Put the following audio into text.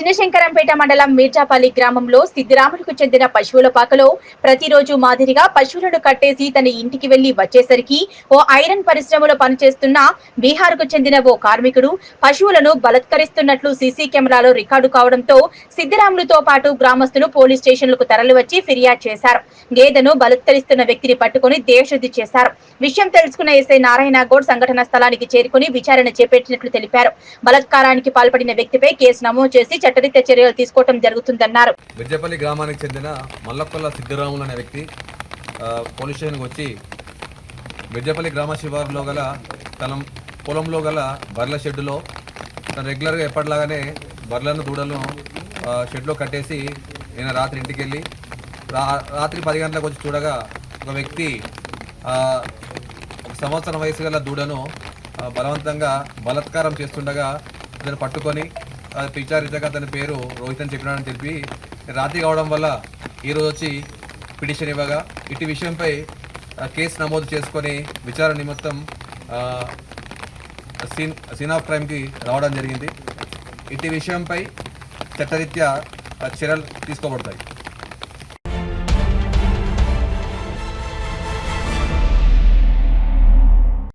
చిన్నశంకరంపేట మండలం మీర్జాపల్లి గ్రామంలో సిద్ధిరాములకు చెందిన పశువుల పాకలో ప్రతిరోజు మాదిరిగా పశువులను కట్టేసి తన ఇంటికి వెళ్ళి వచ్చేసరికి ఓ ఐరన్ పరిశ్రమలో పనిచేస్తున్న బీహార్కు చెందిన ఓ కార్మికుడు పశువులను బలత్కరిస్తున్నట్లు సీసీ కెమెరాలో రికార్డు కావడంతో సిద్దిరాములతో పాటు గ్రామస్తులు పోలీస్ స్టేషన్లకు తరలివచ్చి ఫిర్యాదు చేశారు. గేదెను బలత్కరిస్తున్న వ్యక్తిని పట్టుకుని దేశశుద్ధి చేశారు. విషయం తెలుసుకున్న ఎస్ఐ నారాయణ గౌడ్ సంఘటన స్థలానికి చేరుకుని విచారణ చేపట్టినట్లు తెలిపారు. బలత్కారానికి పాల్పడిన వ్యక్తిపై కేసు నమోదు చేసి చట్టరీత్యా చర్యలు తీసుకోవడం జరుగుతుందన్నారు. విద్యపల్లి గ్రామానికి చెందిన మల్లకొల్ల సిద్ధిరాములు అనే వ్యక్తి పోలీస్ స్టేషన్కి వచ్చి విద్యపల్లి గ్రామ శివారులో గల తన పొలంలో గల బర్ల షెడ్డులో తను రెగ్యులర్గా ఎప్పటిలాగానే బర్లను దూడలను ఆ, షెడ్లో కట్టేసి నేను రాత్రి ఇంటికి వెళ్ళి రా రాత్రి పది గంటలకు వచ్చి చూడగా ఒక వ్యక్తి ఒక సంవత్సరం వయసు గల దూడను బలవంతంగా బలత్కారం చేస్తుండగా అతను పట్టుకొని విచారించగా అతని పేరు రోహిత్ అని చెప్పినాడని తెలిపి రాత్రి కావడం వల్ల ఈరోజు వచ్చి పిటిషన్ ఇవ్వగా ఇటు విషయంపై కేసు నమోదు చేసుకొని విచారణ నిమిత్తం సీన్ సీన్ ఆఫ్ క్రైమ్కి రావడం జరిగింది. ఇటు విషయంపై చట్టరీత్యా చర్యలు తీసుకోబడతాయి.